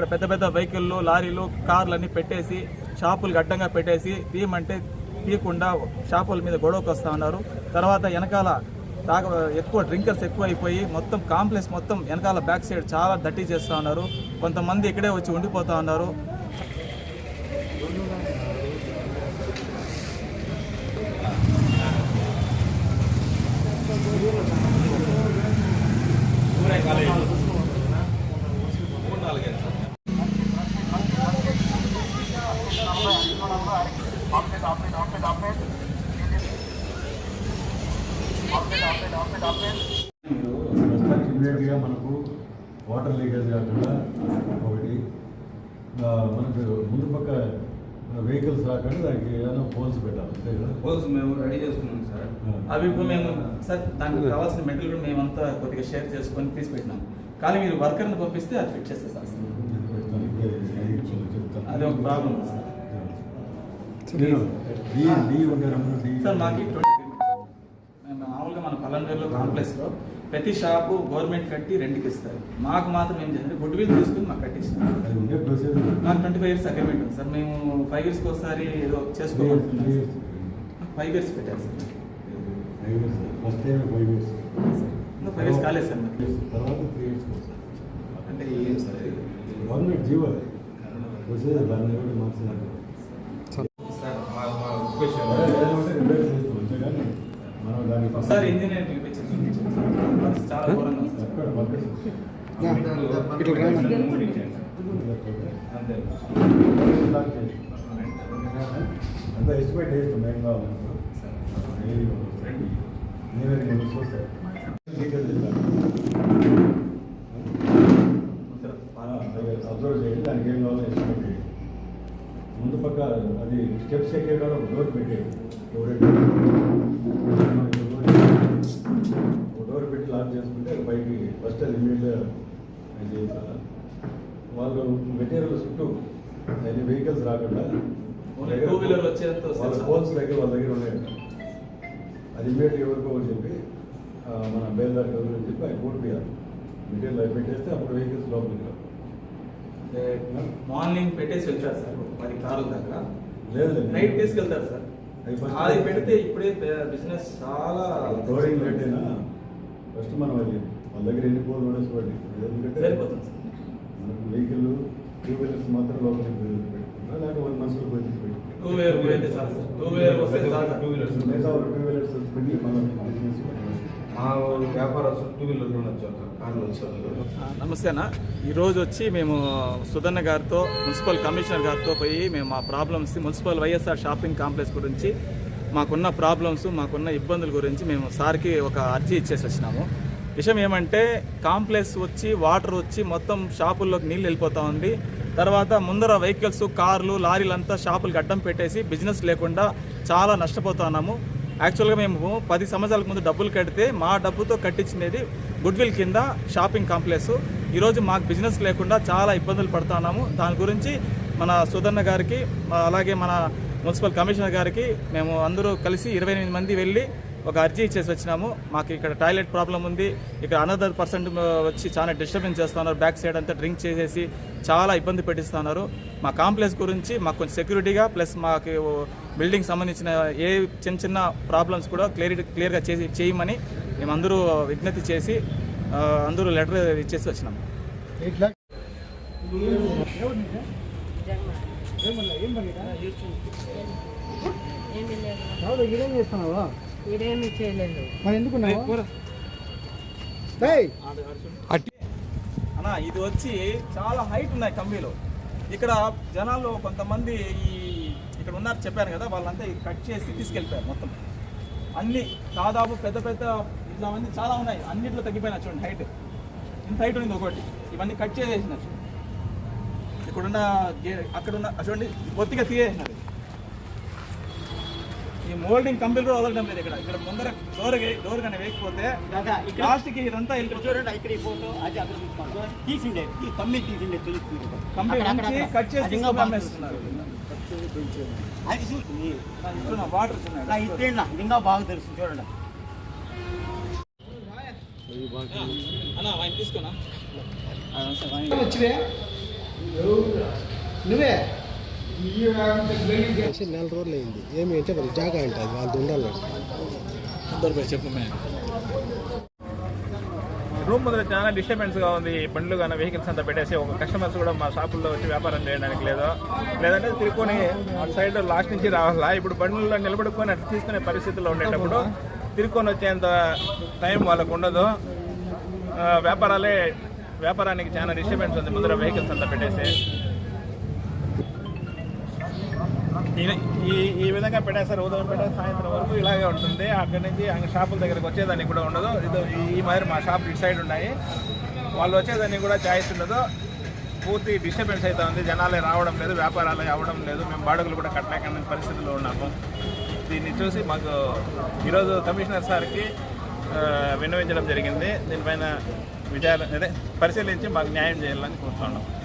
ఇక్కడ పెద్ద పెద్ద వెహికల్లు లారీలు కార్లు అన్ని పెట్టేసి షాపులు అడ్డంగా పెట్టేసి తీయమంటే తీయకుండా షాపుల మీద గొడవకు వస్తూ ఉన్నారు. తర్వాత వెనకాల తాగ ఎక్కువ డ్రింకర్స్ ఎక్కువ అయిపోయి మొత్తం కాంప్లెక్స్ మొత్తం వెనకాల బ్యాక్ సైడ్ చాలా దట్టి చేస్తూ ఉన్నారు. కొంతమంది ఇక్కడే వచ్చి ఉండిపోతూ ఉన్నారు. ఇమీడియట్గా మనకు వాటర్ లీకేజ్ కాకుండా ఒకటి మనకు ముందు పక్క వెహికల్స్ రాకుండా దానికి ఏదైనా పోల్స్ పెట్టాలి అంతే కదా? పోల్స్ మేము రెడీ చేసుకున్నాం సార్. అవి ఇప్పుడు మేము సార్ దానికి కావాల్సిన మెటీరియల్ కూడా మేమంతా కొద్దిగా షేర్ చేసుకొని తీసి పెట్టినాం. కానీ మీరు వర్కర్ని పంపిస్తే అది ఫిట్ చేస్తే సార్. అది ఒక ప్రాబ్లం సార్ నేను డి డి ఉండే నెంబర్ డి సార్ మాకు ట్వంటీ మేము మామూలుగా మన పల్లెటూరులో కాంప్లెక్స్లో ప్రతి షాపు గవర్నమెంట్ కట్టి రెంట్కి ఇస్తారు. మాకు మాత్రం ఏం చేయాలి గుడ్ విల్ తీసుకుని మాకు ప్రొసీజర్ నాకు ట్వంటీ ఫైవ్ ఇయర్స్ అగ్రిమెంట్ ఉంది సార్. మేము ఫైవ్ ఇయర్స్కి ఒకసారి ఏదో చేసుకోబోతున్నాం ఫైవ్ ఇయర్స్. పెట్టారు sir. First time five years. ఇంకా ఫైవ్ ఇయర్స్ కాలేదు సార్ నాకు తర్వాత త్రీ ఇయర్స్ అంటే ఏం సార్? గవర్నమెంట్ జీవో ప్రొసీజర్ అంతే ఎస్టిమేట్ చేస్తాం ఏం కావాలి నేనే నేను చూస్తాను అబ్జర్వ్ చేయండి దానికి ఏం కావాలో ఎస్టిమేట్ చేయండి ముందు పక్క అది స్టెప్స్ ఎక్కే కాడ ఒక డోర్ పెట్టేయండి ఎవరైతే ఒక డోర్ పెట్టి లాక్ చేసుకుంటే పైకి ఫస్ట్ అది ఇమీడియట్గా ఇది. వాళ్ళు మెటీరియల్ చుట్టూ అది వెహికల్స్ రాకుండా వాళ్ళ. పోల్స్ దగ్గర వాళ్ళ దగ్గర ఉన్నాయంట. అది ఇమీడియట్గా ఎవరికో ఒకటి చెప్పి మన బేల్దార్ ఎవరు చెప్పి ఆయన చేయాలి మెటీరియల్ అవి పెట్టేస్తే అప్పుడు వెహికల్స్ లోపలికి రావు. మార్నింగ్ పెట్టేసి వెళ్తారు సార్ పది కార్ల దాకా లేదు లేదు. నైట్ తీసుకెళ్తారు సార్. అది పెడితే ఇప్పుడే బిజినెస్ చాలా లేట్ అయినా ఫస్ట్ మనం అది వాళ్ళ దగ్గర ఎన్ని పోల్ ఉండేసుకోండి ఎందుకంటే మనకు వెహికల్ టూ వీలర్స్ మాత్రం లోపలికి పెట్టుకుంటా లేకపోతే వన్ పెట్టుకుంటాం టూ వీలర్ టూ వీలర్ వస్తే. టూ వీలర్స్ టూ వీలర్స్ పెట్టి మనం బిజినెస్. మా వ్యాపారస్తులు టూ వీలర్లో వచ్చారు సార్ నమస్తే అన్న. ఈరోజు వచ్చి మేము సుధన్న గారితో మున్సిపల్ కమిషనర్ గారితో పోయి మేము మా problems municipal YSR shopping complex గురించి మాకున్న ప్రాబ్లమ్స్ మాకున్న ఇబ్బందుల గురించి మేము సార్కి ఒక అర్జీ ఇచ్చేసి వచ్చినాము. విషయం ఏమంటే కాంప్లెక్స్ వచ్చి వాటర్ వచ్చి మొత్తం షాపుల్లోకి నీళ్ళు వెళ్ళిపోతా ఉంది. తర్వాత ముందర వెహికల్స్ కార్లు లారీలంతా షాపులకు షాపులు పెట్టేసి బిజినెస్ లేకుండా చాలా నష్టపోతున్నాము యాక్చువల్గా మేము పది సంవత్సరాల ముందు డబ్బులు కడితే మా డబ్బుతో కట్టించినది గుడ్విల్ కింద షాపింగ్ కాంప్లెక్స్ ఈరోజు మాకు బిజినెస్ లేకుండా చాలా ఇబ్బందులు పడుతున్నాము దాని గురించి మన సుధన్న గారికి అలాగే మన మున్సిపల్ కమిషనర్ గారికి మేము అందరూ కలిసి ఇరవై ఎనిమిది మంది వెళ్ళి ఒక అర్జీ ఇచ్చేసి వచ్చినాము. మాకు ఇక్కడ టాయిలెట్ ప్రాబ్లం ఉంది. ఇక్కడ అనదర్ పర్సెంట్ వచ్చి చాలా డిస్టర్బెన్స్ చేస్తున్నారు. బ్యాక్ సైడ్ అంతా డ్రింక్ చేసేసి చాలా ఇబ్బంది పెట్టిస్తున్నారు. మా కాంప్లెక్స్ గురించి మాకు కొంచెం సెక్యూరిటీగా ప్లస్ మాకు బిల్డింగ్ సంబంధించిన ఏ చిన్న చిన్న ప్రాబ్లమ్స్ కూడా క్లియర్ క్లియర్గా చేసి చేయమని మేము అందరూ విజ్ఞప్తి చేసి అందరూ లెటర్ ఇచ్చేసి వచ్చినాము ఈడేం చేస్తున్నావా? ఇదేమీ చేయలేదు. మరి ఎందుకున్నావు అన్న ఇది వచ్చి చాలా హైట్ ఉన్నాయి కంబీలు ఇక్కడ జనాలు కొంతమంది ఈ ఇక్కడ ఉన్నారు చెప్పాను కదా వాళ్ళంతా ఇది కట్ చేసి తీసుకెళ్ళిపోయారు మొత్తం. అన్ని దాదాపు పెద్ద పెద్ద ఇట్లా మంది చాలా ఉన్నాయి. అన్నిట్లో తగ్గిపోయినా చూడండి హైట్. ఇంత హైట్ ఉంది ఒకటి. ఇవన్నీ కట్ చేసేసినారు. చూడండి. ఇక్కడున్న అక్కడున్న చూడండి బొత్తిగా తీసేసినారు. ఈ మోల్డింగ్ కంపెనీ కూడా వదలడం లేదు ఇక్కడ. ఇక్కడ ముందర డోర్ డోర్ కానీ వేయకపోతే లాస్ట్కి ఇదంతా చూడండి ఇక్కడ ఫోటో అది అక్కడ తీసిండే ఈ తమ్మి తీసిండే తెలుస్తుంది కంపెనీ అక్కడ. కట్ చేసి బాగా అమ్మేస్తున్నారు. అది చూస్తుంది వాటర్ ఇంకా తెలుస్తుంది చూడండి. నువ్వే? నెల రోజులు అయింది. ఏమి అంటే మరి జాగా అంటే అది వాళ్ళు ఉండాలి రూమ్ ముందు చాలా డిస్టర్బెన్స్గా ఉంది. బండ్లు కానీ వెహికల్స్ అంతా పెట్టేసి ఒక కస్టమర్స్ కూడా మా షాపుల్లో వచ్చి వ్యాపారం చేయడానికి లేదు. లేదంటే తిరుక్కొని అటు సైడ్ లాస్ట్ నుంచి రావాలా? ఇప్పుడు బండ్లలో నిలబడుకొని అటు తీసుకునే పరిస్థితుల్లో ఉండేటప్పుడు తిరుక్కొని వచ్చేంత టైం వాళ్ళకు ఉండదు. వ్యాపారాలే వ్యాపారానికి చాలా డిస్టర్బెన్స్ ఉంది. ముందర వెహికల్స్ అంతా పెట్టేసి. ఈ- ఈ ఈ విధంగా పెట్టేస్తారు ఉదయం పెట్టేసి సాయంత్రం వరకు ఇలాగే ఉంటుంది. అక్కడి నుంచి ఆ షాపుల దగ్గరకు వచ్చేదానికి కూడా ఉండదు. ఇది ఈ మాదిరి మా షాప్ ఇటు సైడ్ ఉన్నాయి. వాళ్ళు వచ్చేదానికి కూడా ఛాయిస్ ఉండదు. పూర్తి డిస్టర్బెన్స్ అయితే ఉంది. జనాలే రావడం లేదు వ్యాపారాలు అవ్వడం లేదు. మేము బాడుగులు కూడా కట్టలేకనే పరిస్థితుల్లో ఉన్నాము. దీన్ని చూసి మాకు ఈరోజు కమిషనర్ సార్కి విన్నవించడం జరిగింది. దీనిపైన విచారణ అదే పరిశీలించి మాకు న్యాయం చేయాలని కోరుతున్నాం.